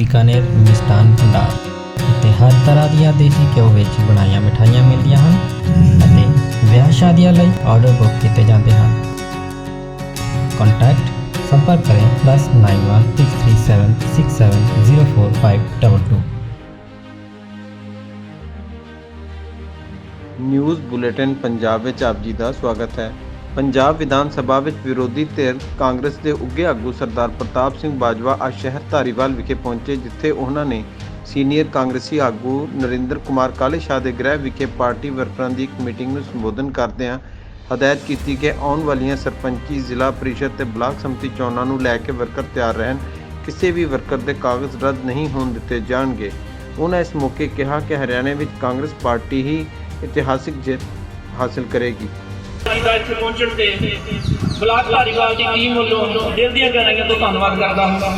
ਬੀਕਾਨੇਰ ਮਿਸਟਾਨ ਭੰਡਾਰ ਇੱਥੇ ਹਰ ਤਰ੍ਹਾਂ ਦੀਆਂ ਦੇਸੀ ਘਿਓ ਵਿੱਚ ਬਣਾਈਆਂ ਮਿਠਾਈਆਂ ਮਿਲਦੀਆਂ ਹਨ ਅਤੇ ਵਿਆਹ ਸ਼ਾਦੀਆਂ ਲਈ ਆਰਡਰ ਬੁੱਕ ਕੀਤੇ ਜਾਂਦੇ ਹਨ। ਕੰਟੈਕਟ ਸੰਪਰਕ ਕਰੇ +916376704522 ਨਿਊਜ਼ ਬੁਲੇਟਿਨ ਪੰਜਾਬ ਵਿੱਚ ਆਪ ਜੀ ਦਾ ਸਵਾਗਤ ਹੈ। ਪੰਜਾਬ ਵਿਧਾਨ ਸਭਾ ਵਿੱਚ ਵਿਰੋਧੀ ਧਿਰ ਕਾਂਗਰਸ ਦੇ ਉੱਘੇ ਆਗੂ ਸਰਦਾਰ ਪ੍ਰਤਾਪ ਸਿੰਘ ਬਾਜਵਾ ਅੱਜ ਸ਼ਹਿਰ ਧਾਰੀਵਾਲ ਵਿਖੇ ਪਹੁੰਚੇ, ਜਿੱਥੇ ਉਹਨਾਂ ਨੇ ਸੀਨੀਅਰ ਕਾਂਗਰਸੀ ਆਗੂ ਨਰਿੰਦਰ ਕੁਮਾਰ ਕਾਲੇ ਸ਼ਾਹ ਦੇ ਗ੍ਰਹਿ ਵਿਖੇ ਪਾਰਟੀ ਵਰਕਰਾਂ ਦੀ ਇੱਕ ਮੀਟਿੰਗ ਨੂੰ ਸੰਬੋਧਨ ਕਰਦਿਆਂ ਹਦਾਇਤ ਕੀਤੀ ਕਿ ਆਉਣ ਵਾਲੀਆਂ ਸਰਪੰਚੀ ਜ਼ਿਲ੍ਹਾ ਪ੍ਰੀਸ਼ਦ ਤੇ ਬਲਾਕ ਸਮਿਤੀ ਚੋਣਾਂ ਨੂੰ ਲੈ ਕੇ ਵਰਕਰ ਤਿਆਰ ਰਹਿਣ, ਕਿਸੇ ਵੀ ਵਰਕਰ ਦੇ ਕਾਗਜ਼ ਰੱਦ ਨਹੀਂ ਹੋਣ ਦਿੱਤੇ ਜਾਣਗੇ। ਉਹਨਾਂ ਇਸ ਮੌਕੇ ਕਿਹਾ ਕਿ ਹਰਿਆਣਾ ਵਿੱਚ ਕਾਂਗਰਸ ਪਾਰਟੀ ਹੀ ਇਤਿਹਾਸਿਕ ਜਿੱਤ ਹਾਸਲ ਕਰੇਗੀ। ਜੀ ਦਾ ਇੱਥੇ ਪਹੁੰਚਣ ਤੇ ਬਲਾਕ ਧਾਰੀਵਾਲ ਦੀ ਟੀਮ ਵੱਲੋਂ ਦਿਲ ਦੀਆਂ ਗਹਿਰਾਈਆਂ ਤੋਂ ਧੰਨਵਾਦ ਕਰਦਾ ਹਾਂ।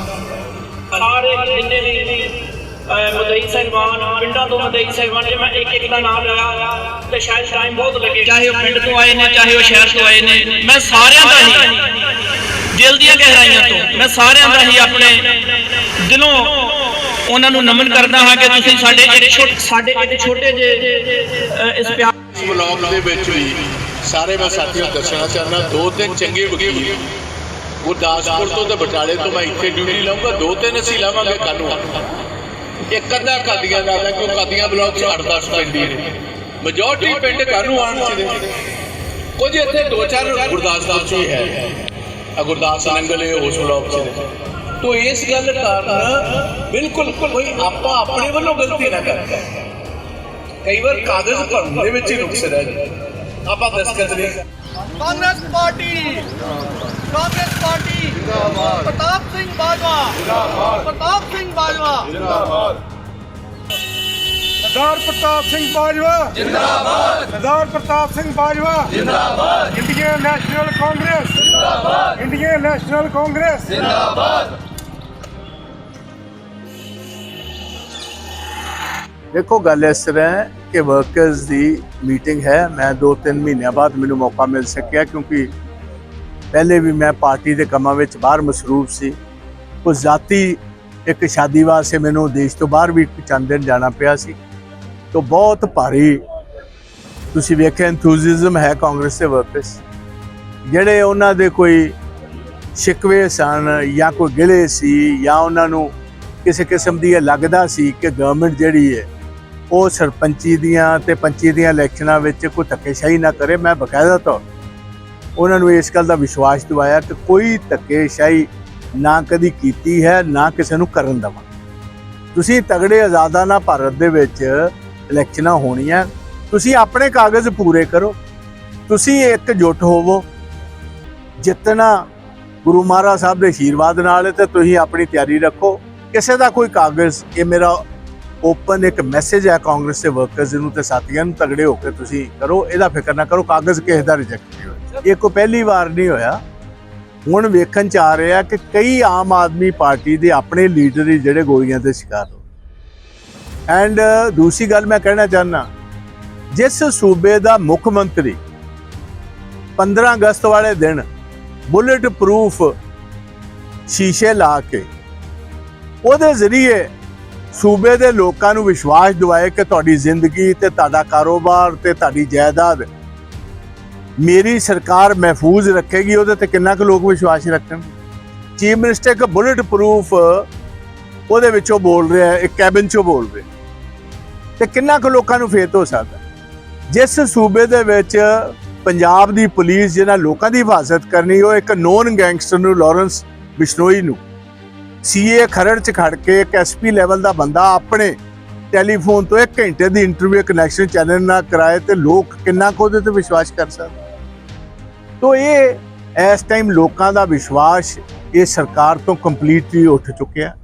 ਸਾਰੇ ਜਿੰਨੇ ਵੀ ਮਦਈ ਸਹਿਬਾਨ ਪਿੰਡਾਂ ਤੋਂ ਮਦਈ ਸਹਿਬਾਨ ਜੇ ਮੈਂ ਇੱਕ ਇੱਕ ਦਾ ਨਾਮ ਲਿਆ ਤੇ ਸ਼ਾਇਦ ਟਾਈਮ ਬਹੁਤ ਲੱਗੇ। ਚਾਹੇ ਉਹ ਪਿੰਡ ਤੋਂ ਆਏ ਨੇ ਚਾਹੇ ਉਹ ਸ਼ਹਿਰ ਤੋਂ ਆਏ ਨੇ ਮੈਂ ਸਾਰਿਆਂ ਦਾ ਹੀ ਦਿਲ ਦੀਆਂ ਗਹਿਰਾਈਆਂ ਤੋਂ ਮੈਂ ਸਾਰਿਆਂ ਦਾ ਹੀ ਆਪਣੇ ਦਿਲੋਂ ਉਹਨਾਂ ਨੂੰ ਨਮਨ ਕਰਦਾ ਹਾਂ ਕਿ ਤੁਸੀਂ ਸਾਡੇ ਇੱਕ ਛੋਟੇ ਸਾਡੇ ਇੱਕ ਛੋਟੇ ਜਿਹੇ ਇਸ ਪਿਆਰ ਇਸ ਵਲੌਗ ਦੇ ਵਿੱਚ ਵੀ ਸਾਰੇ ਮੈਂ ਸਾਥੀਆਂ ਨੂੰ ਦੱਸਣਾ ਚਾਹੁੰਦਾ, ਦੋ ਤਿੰਨ ਚੰਗੇ ਵਕੀਲ ਗੁਰਦਾਸਪੁਰ ਤੋਂ ਤੇ ਬਟਾਲੇ ਤੋਂ ਮੈਂ ਇੱਥੇ ਡਿਊਟੀ ਲਾਉਂਗਾ ਦੋ ਤਿੰਨ ਅਸੀਂ ਲਾਵਾਂਗੇ ਕੱਲ ਇੱਕ ਅੱਧਾ ਕਾਦੀਆਂ ਦਾ ਕਿਉਂ ਕਾਦੀਆਂ ਬਲੌਕ ਚ 8-10 ਪੈਂਦੀ ਨੇ। ਮੈਜੋਰਟੀ ਪਿੰਡ ਕਾਨੂੰ ਆਣ ਚ ਕੁਝ ਇੱਥੇ ਦੋ ਚਾਰ ਗੁਰਦਾਸਪੁਰ ਚ ਹੀ ਹੈ। ਆ ਗੁਰਦਾਸ ਨੰਗਲ ਉਸ ਬਲੌਕ ਚ ਤੋ ਇਸ ਗੱਲ ਕਾਰਨ ਬਿਲਕੁਲ ਕੋਈ ਆਪਾਂ ਆਪਣੇ ਵੱਲੋਂ ਗਲਤੀ ਨਾ ਕਰਦਾ ਕਈ ਵਾਰ ਕਾਗਜ਼ ਭਰਨ ਦੇ ਵਿੱਚ ਹੀ ਨੁਕਸ ਰਹਿ ਜਾਂਦਾ ਆਪਾਂ ਦਸਤਖਤ ਨਹੀਂ ਕਾਂਗਰਸ ਪਾਰਟੀ ਕਾਂਗਰਸ ਪਾਰਟੀ ਜਿੰਦਾਬਾਦ। ਪ੍ਰਤਾਪ ਸਿੰਘ ਬਾਜਵਾ ਜਿੰਦਾਬਾਦ। ਪ੍ਰਤਾਪ ਸਿੰਘ ਬਾਜਵਾ। ਸਰਦਾਰ ਪ੍ਰਤਾਪ ਸਿੰਘ ਬਾਜਵਾ। ਜਿੰਦਾਬਾਦ। ਸਰਦਾਰ ਪ੍ਰਤਾਪ ਸਿੰਘ ਬਾਜਵਾ। ਜਿੰਦਾਬਾਦ। Indian National Congress. ਜਿੰਦਾਬਾਦ। Indian National Congress. ਦੇਖੋ, ਗੱਲ ਇਸ ਤਰ੍ਹਾਂ ਹੈ ਕਿ ਵਰਕਰਸ ਦੀ ਮੀਟਿੰਗ ਹੈ। ਮੈਂ 2-3 ਮਹੀਨਿਆਂ ਬਾਅਦ ਮੈਨੂੰ ਮੌਕਾ ਮਿਲ ਸਕਿਆ ਕਿਉਂਕਿ ਪਹਿਲੇ ਵੀ ਮੈਂ ਪਾਰਟੀ ਦੇ ਕੰਮਾਂ ਵਿੱਚ ਬਾਹਰ ਮਸਰੂਫ ਸੀ। ਕੁਝ ਜ਼ਾਤੀ ਇੱਕ ਸ਼ਾਦੀ ਵਾਸਤੇ ਮੈਨੂੰ ਦੇਸ਼ ਤੋਂ ਬਾਹਰ ਵੀ ਚੰਦ ਦਿਨ ਜਾਣਾ ਪਿਆ ਸੀ। ਤੋਂ ਬਹੁਤ ਭਾਰੀ ਤੁਸੀਂ ਵੇਖਿਆ ਐਂਥੂਸੀਜ਼ਮ ਹੈ ਕਾਂਗਰਸ ਦੇ ਵਰਕਰਸ ਜਿਹੜੇ ਉਹਨਾਂ ਦੇ ਕੋਈ ਸ਼ਿਕਵੇ ਸਨ ਜਾਂ ਕੋਈ ਗਿਲੇ ਸੀ ਜਾਂ ਉਹਨਾਂ ਨੂੰ ਕਿਸੇ ਕਿਸਮ ਦੀ ਇਹ ਲੱਗਦਾ ਸੀ ਕਿ ਗਵਰਨਮੈਂਟ ਜਿਹੜੀ ਹੈ ਉਹ ਸਰਪੰਚੀ ਦੀਆਂ ਤੇ ਪੰਚੀ ਦੀਆਂ ਇਲੈਕਸ਼ਨਾਂ ਵਿੱਚ ਕੋਈ ਧੱਕੇਸ਼ਾਹੀ ਨਾ ਕਰੇ, ਮੈਂ ਬਕਾਇਦਾ ਤੌਰ ਉਹਨਾਂ ਨੂੰ ਇਸ ਗੱਲ ਦਾ ਵਿਸ਼ਵਾਸ ਦਿਵਾਇਆ ਕਿ ਕੋਈ ਧੱਕੇਸ਼ਾਹੀ ਨਾ ਕਦੀ ਕੀਤੀ ਹੈ, ਨਾ ਕਿਸੇ ਨੂੰ ਕਰਨ ਦੇਵਾਂ ਤੁਸੀਂ ਤਗੜੇ ਆਜ਼ਾਦਾਨਾ ਭਾਰਤ ਦੇ ਵਿੱਚ ਇਲੈਕਸ਼ਨਾਂ ਹੋਣੀਆਂ, ਤੁਸੀਂ ਆਪਣੇ ਕਾਗਜ਼ ਪੂਰੇ ਕਰੋ, ਤੁਸੀਂ ਇੱਕ ਜੁੱਟ ਹੋਵੋ, ਜਿੱਤਣਾ ਗੁਰੂ ਮਹਾਰਾਜ ਸਾਹਿਬ ਦੇ ਆਸ਼ੀਰਵਾਦ ਨਾਲ ਹੈ ਤੇ ਤੁਸੀਂ ਆਪਣੀ ਤਿਆਰੀ ਰੱਖੋ। ਕਿਸੇ ਦਾ ਕੋਈ ਕਾਗਜ਼, ਇਹ ਮੇਰਾ ਓਪਨ ਇੱਕ ਮੈਸੇਜ ਹੈ ਕਾਂਗਰਸ ਦੇ ਵਰਕਰਸ ਨੂੰ ਤੇ ਸਾਥੀਆਂ ਨੂੰ ਤਗੜੇ ਹੋ ਕੇ ਤੁਸੀਂ ਕਰੋ ਇਹਦਾ ਫਿਕਰ ਨਾ ਕਰੋ ਕਾਗਜ਼ ਕਿਸੇ ਦਾ ਰਿਜੈਕਟ ਨਹੀਂ ਹੋਇਆ। ਇਹ ਕੋਈ ਪਹਿਲੀ ਵਾਰ ਨਹੀਂ ਹੋਇਆ। ਹੁਣ ਵੇਖਣ ਚ ਆ ਰਿਹਾ ਕਿ ਕਈ ਆਮ ਆਦਮੀ ਪਾਰਟੀ ਦੇ ਆਪਣੇ ਲੀਡਰ ਹੀ ਜਿਹੜੇ ਗੋਲੀਆਂ ਦੇ ਸ਼ਿਕਾਰ ਹੋ ਐਂਡ ਦੂਸਰੀ ਗੱਲ ਮੈਂ ਕਹਿਣਾ ਚਾਹਨਾ ਜਿਸ ਸੂਬੇ ਦਾ ਮੁੱਖ ਮੰਤਰੀ 15 ਅਗਸਤ ਵਾਲੇ ਦਿਨ ਬੁਲੇਟ ਪ੍ਰੂਫ ਸ਼ੀਸ਼ੇ ਲਾ ਕੇ ਉਹਦੇ ਜ਼ਰੀਏ ਸੂਬੇ ਦੇ ਲੋਕਾਂ ਨੂੰ ਵਿਸ਼ਵਾਸ ਦਿਵਾਏ ਕਿ ਤੁਹਾਡੀ ਜ਼ਿੰਦਗੀ ਤੇ ਤੁਹਾਡਾ ਕਾਰੋਬਾਰ ਤੇ ਤੁਹਾਡੀ ਜਾਇਦਾਦ ਮੇਰੀ ਸਰਕਾਰ ਮਹਿਫੂਜ਼ ਰੱਖੇਗੀ, ਉਹਦੇ ਤੇ ਕਿੰਨਾ ਕੁ ਲੋਕ ਵਿਸ਼ਵਾਸ ਰੱਖਣ ਚੀਫ ਮਿਨਿਸਟਰ ਇੱਕ ਬੁਲਟ ਪ੍ਰੂਫ ਉਹਦੇ ਵਿੱਚੋਂ ਬੋਲ ਰਿਹਾ ਇੱਕ ਕੈਬਿਨ ਚੋਂ ਬੋਲ ਰਿਹਾ ਤੇ ਕਿੰਨਾ ਕੁ ਲੋਕਾਂ ਨੂੰ ਫੇਤ ਹੋ? ਸਕਦਾ ਜਿਸ ਸੂਬੇ ਦੇ ਵਿੱਚ ਪੰਜਾਬ ਦੀ ਪੁਲਿਸ, ਜਿਹਨਾਂ ਲੋਕਾਂ ਦੀ ਹਿਫਾਜ਼ਤ ਕਰਨੀ, ਉਹ ਇੱਕ ਨੋਨ ਗੈਂਗਸਟਰ ਨੂੰ ਲਾਰੈਂਸ ਬਿਸ਼ਨੋਈ ਨੂੰ ਸੀਏ ਖਰੜ ਚ ਖੜ ਕੇ ਇੱਕ ਐਸਪੀ ਲੈਵਲ ਦਾ ਬੰਦਾ ਆਪਣੇ ਟੈਲੀਫੋਨ ਤੋਂ 1 ਘੰਟੇ ਦੀ ਇੰਟਰਵਿਊ ਕਨੈਕਸ਼ਨ ਚੈਨਲ ਨਾਲ ਕਰਾਏ ਤੇ ਲੋਕ ਕਿੰਨਾ ਕੁ ਉਹਦੇ ਤੇ ਵਿਸ਼ਵਾਸ ਕਰ ਸਕਦੇ? ਤੋ ਇਹ ਇਸ ਟਾਈਮ ਲੋਕਾਂ ਦਾ ਵਿਸ਼ਵਾਸ ਇਹ ਸਰਕਾਰ ਤੋਂ ਕੰਪਲੀਟਲੀ ਉੱਠ ਚੁੱਕਿਆ।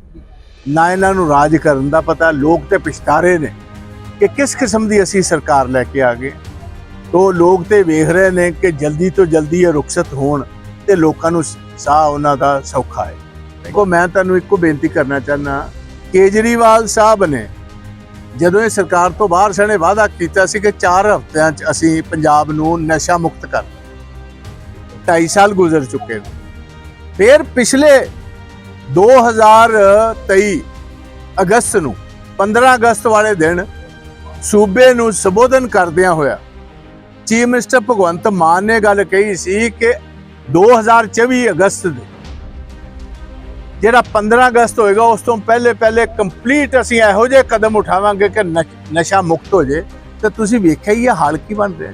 ਨਾ ਇਹਨਾਂ ਨੂੰ ਰਾਜ ਕਰਨ ਦਾ ਪਤਾ, ਲੋਕ ਤੇ ਪਛਤਾਰੇ ਨੇ ਕਿ ਕਿਸ ਕਿਸਮ ਦੀ ਅਸੀਂ ਸਰਕਾਰ ਲੈ ਕੇ ਆ ਗਏ। ਤੋ ਲੋਕ ਤੇ ਵੇਖ ਰਹੇ ਨੇ ਕਿ ਜਲਦੀ ਤੋਂ ਜਲਦੀ ਇਹ ਰੁਖਸਤ ਹੋਣ ਤੇ ਲੋਕਾਂ ਨੂੰ ਸਾਹ ਉਹਨਾਂ ਦਾ ਸੌਖਾ ਹੈ। ਦੇਖੋ, ਮੈਂ ਤੁਹਾਨੂੰ ਇੱਕੋ ਬੇਨਤੀ ਕਰਨਾ ਚਾਹਨਾ ਕੇਜਰੀਵਾਲ ਸਾਹਿਬ ਨੇ ਜਦੋਂ ਇਹ ਸਰਕਾਰ ਤੋਂ ਬਾਹਰ ਸਣੇ ਵਾਅਦਾ ਕੀਤਾ ਸੀ ਕਿ 4 ਹਫ਼ਤਿਆਂ 'ਚ ਅਸੀਂ ਪੰਜਾਬ ਨੂੰ ਨਸ਼ਾ ਮੁਕਤ ਕਰ 2.5 ਸਾਲ ਗੁਜ਼ਰ ਚੁੱਕੇ ਨੇ। ਫਿਰ ਪਿਛਲੇ 2023 ਅਗਸਤ ਨੂੰ 15 ਅਗਸਤ ਵਾਲੇ ਦਿਨ ਸੂਬੇ ਨੂੰ ਸੰਬੋਧਨ ਕਰਦਿਆਂ ਹੋਇਆ ਚੀਫ ਮਿਨਿਸਟਰ ਭਗਵੰਤ ਮਾਨ ਨੇ ਗੱਲ ਕਹੀ ਸੀ ਕਿ 2024 ਅਗਸਤ ਦੇ ਜਿਹੜਾ 15 ਅਗਸਤ ਹੋਏਗਾ, ਉਸ ਤੋਂ ਪਹਿਲੇ ਪਹਿਲੇ ਕੰਪਲੀਟ ਅਸੀਂ ਇਹੋ ਜਿਹੇ ਕਦਮ ਉਠਾਵਾਂਗੇ ਕਿ ਨਸ਼ਾ ਮੁਕਤ ਹੋ ਜੇ ਤੇ ਤੁਸੀਂ ਵੇਖਿਆ ਹੀ ਇਹ ਹਾਲ ਕੀ ਬਣ ਰਿਹਾ।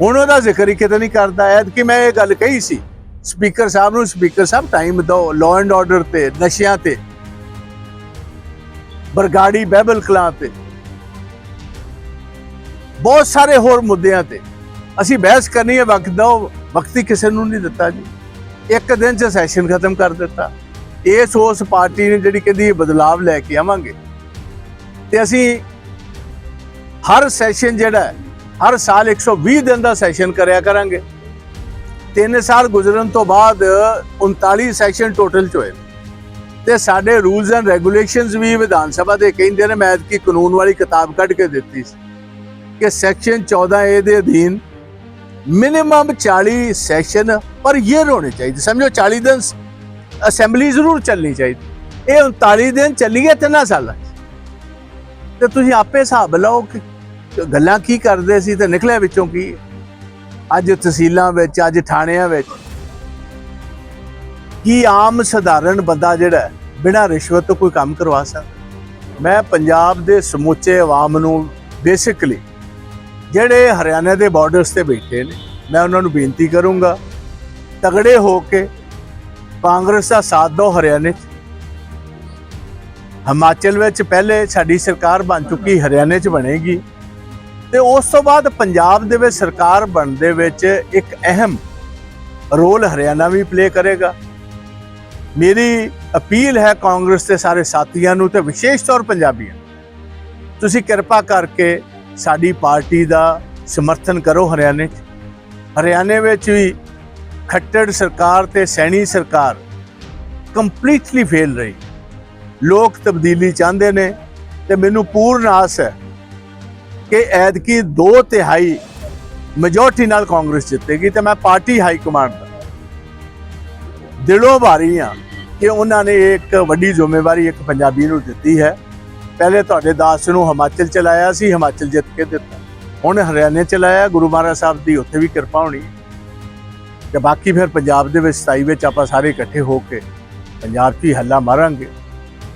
ਹੁਣ ਉਹਦਾ ਜ਼ਿਕਰ ਹੀ ਕਿਤੇ ਨਹੀਂ ਕਰਦਾ। ਐ ਕਿ ਮੈਂ ਇਹ ਗੱਲ ਕਹੀ ਸੀ, ਸਪੀਕਰ ਸਾਹਿਬ ਨੂੰ, ਸਪੀਕਰ ਸਾਹਿਬ ਟਾਈਮ ਦਿਓ ਲਾਅ ਐਂਡ ਆਰਡਰ ਤੇ, ਨਸ਼ਿਆਂ ਤੇ, ਬਰਗਾੜੀ ਬਹਿਬਲ ਕਲਾਂ ਤੇ, ਬਹੁਤ ਸਾਰੇ ਹੋਰ ਮੁੱਦਿਆਂ ਤੇ। ਅਸੀਂ ਬਹਿਸ ਕਰਨੀ ਹੈ, ਵਕਤ ਦਿਓ, ਵਕਤ ਹੀ ਕਿਸੇ ਨੂੰ ਨਹੀਂ ਦਿੱਤਾ ਜੀ। ਇੱਕ ਦਿਨ ਚ ਸੈਸ਼ਨ ਖਤਮ ਕਰ ਦਿੱਤਾ। ਇਸ ਉਸ ਪਾਰਟੀ ਨੇ ਜਿਹੜੀ ਕਹਿੰਦੀ ਇਹ ਬਦਲਾਵ ਲੈ ਕੇ ਆਵਾਂਗੇ। ਤੇ ਅਸੀਂ ਹਰ ਸੈਸ਼ਨ ਜਿਹੜਾ ਹਰ ਸਾਲ 120 ਦਿਨ ਦਾ ਸੈਸ਼ਨ ਕਰਿਆ ਕਰਾਂਗੇ। ਤਿੰਨ ਸਾਲ ਗੁਜ਼ਰਨ ਤੋਂ ਬਾਅਦ 39 ਸੈਸ਼ਨ ਟੋਟਲ ਚ ਹੋਏ ਨੇ। ਤੇ ਸਾਡੇ ਰੂਲਸ ਐਂਡ ਰੈਗੂਲੇਸ਼ਨਸ ਵੀ ਵਿਧਾਨ ਸਭਾ ਦੇ ਕਹਿੰਦੇ ਨੇ, ਮੈਂ ਕੀ ਕਾਨੂੰਨ ਵਾਲੀ ਕਿਤਾਬ ਕੱਢ ਕੇ ਦਿੱਤੀ ਸੀ ਕਿ ਸੈਕਸ਼ਨ 14 ਏ ਦੇ ਅਧੀਨ ਮਿਨੀਮਮ 40 ਸੈਸ਼ਨ ਪਰ ਈਅਰ ਹੋਣੇ ਚਾਹੀਦੇ, ਸਮਝੋ 40 ਦਿਨ ਅਸੈਂਬਲੀ ਜ਼ਰੂਰ ਚੱਲਣੀ ਚਾਹੀਦੀ। ਇਹ 39 ਦਿਨ ਚੱਲੀ ਹੈ ਤਿੰਨਾਂ ਸਾਲਾਂ 'ਚ। ਤੇ ਤੁਸੀਂ ਆਪੇ ਹਿਸਾਬ ਲਾਓ ਕਿ ਗੱਲਾਂ ਕੀ ਕਰਦੇ ਸੀ ਤੇ ਨਿਕਲਿਆ ਵਿੱਚੋਂ ਕੀ? ਅੱਜ ਤਹਿਸੀਲਾਂ ਵਿੱਚ, ਅੱਜ ਥਾਣਿਆਂ ਵਿੱਚ। ਕੀ ਆਮ ਸਧਾਰਨ ਬੰਦਾ ਜਿਹੜਾ ਬਿਨਾਂ ਰਿਸ਼ਵਤ ਤੋਂ ਕੋਈ ਕੰਮ ਕਰਵਾ ਸਕਦਾ? ਮੈਂ ਪੰਜਾਬ ਦੇ ਸਮੁੱਚੇ ਆਵਾਮ ਨੂੰ ਬੇਸਿਕਲੀ ਜਿਹੜੇ ਹਰਿਆਣਾ ਦੇ ਬਾਰਡਰਸ ਤੇ ਬੈਠੇ ਨੇ, ਮੈਂ ਉਹਨਾਂ ਨੂੰ ਬੇਨਤੀ ਕਰੂੰਗਾ ਤਗੜੇ ਹੋ ਕੇ ਕਾਂਗਰਸ ਦਾ ਸਾਥ ਦਿਓ ਹਰਿਆਣੇ 'ਚ। ਹਿਮਾਚਲ ਵਿੱਚ ਪਹਿਲੇ ਸਾਡੀ ਸਰਕਾਰ ਬਣ ਚੁੱਕੀ ਹਰਿਆਣੇ 'ਚ ਬਣੇਗੀ। ਤੇ ਉਸ ਤੋਂ ਬਾਅਦ ਪੰਜਾਬ ਦੇ ਵਿੱਚ ਸਰਕਾਰ ਬਣਨ ਦੇ ਵਿੱਚ ਇੱਕ ਅਹਿਮ ਰੋਲ ਹਰਿਆਣਾ ਵੀ ਪਲੇ ਕਰੇਗਾ। ਮੇਰੀ ਅਪੀਲ ਹੈ ਕਾਂਗਰਸ ਦੇ ਸਾਰੇ ਸਾਥੀਆਂ ਨੂੰ ਤੇ ਵਿਸ਼ੇਸ਼ ਤੌਰ ਪੰਜਾਬੀਆਂ ਨੂੰ। ਤੁਸੀਂ ਕਿਰਪਾ ਕਰਕੇ ਸਾਡੀ ਪਾਰਟੀ ਦਾ ਸਮਰਥਨ ਕਰੋ ਹਰਿਆਣੇ 'ਚ। ਹਰਿਆਣੇ ਵਿੱਚ ਵੀ ਖੱਟੜ ਸਰਕਾਰ ਤੇ ਸੈਣੀ ਸਰਕਾਰ ਕੰਪਲੀਟਲੀ ਫੇਲ ਰਹੀ। ਲੋਕ ਤਬਦੀਲੀ ਚਾਹੁੰਦੇ ਨੇ ਤੇ ਮੈਨੂੰ ਪੂਰਨ ਆਸ ਹੈ ਕਿ ਐਤਕੀ ਦੋ ਤਿਹਾਈ ਮੈਜੋਰਟੀ ਨਾਲ ਕਾਂਗਰਸ ਜਿੱਤੇਗੀ ਤੇ ਮੈਂ ਪਾਰਟੀ ਹਾਈ ਕਮਾਂਡ ਦਾ। ਦਿਲੋਂ ਭਾਰੀ ਹਾਂ ਕਿ ਉਹਨਾਂ ਨੇ ਇੱਕ ਵੱਡੀ ਜ਼ਿੰਮੇਵਾਰੀ ਇੱਕ ਪੰਜਾਬੀ ਨੂੰ ਦਿੱਤੀ ਹੈ। ਪਹਿਲੇ ਤੁਹਾਡੇ ਦਾਸ ਨੂੰ ਹਿਮਾਚਲ ਚਲਾਇਆ ਸੀ, ਹਿਮਾਚਲ ਜਿੱਤ ਕੇ ਦਿੱਤਾ। ਹੁਣ ਹਰਿਆਣੇ ਚਲਾਇਆ, ਗੁਰੂ ਮਹਾਰਾਜ ਸਾਹਿਬ ਦੀ ਉੱਥੇ ਵੀ ਕਿਰਪਾ ਹੋਣੀ ਤੇ ਬਾਕੀ ਫਿਰ ਪੰਜਾਬ ਦੇ ਵਿੱਚ 27 ਵਿੱਚ ਆਪਾਂ ਸਾਰੇ ਇਕੱਠੇ ਹੋ ਕੇ ਪੰਜਾਬ 'ਚ ਹੀ ਹੱਲਾ ਮਾਰਾਂਗੇ,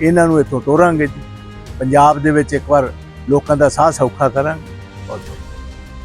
ਇਹਨਾਂ ਨੂੰ ਇੱਥੋਂ ਤੋਰਾਂਗੇ ਜੀ। ਪੰਜਾਬ ਦੇ ਵਿੱਚ ਇੱਕ ਵਾਰ ਲੋਕਾਂ ਦਾ ਸਾਹ ਸੌਖਾ ਕਰਾਂਗੇ। ਬਹੁਤ ਬਹੁਤ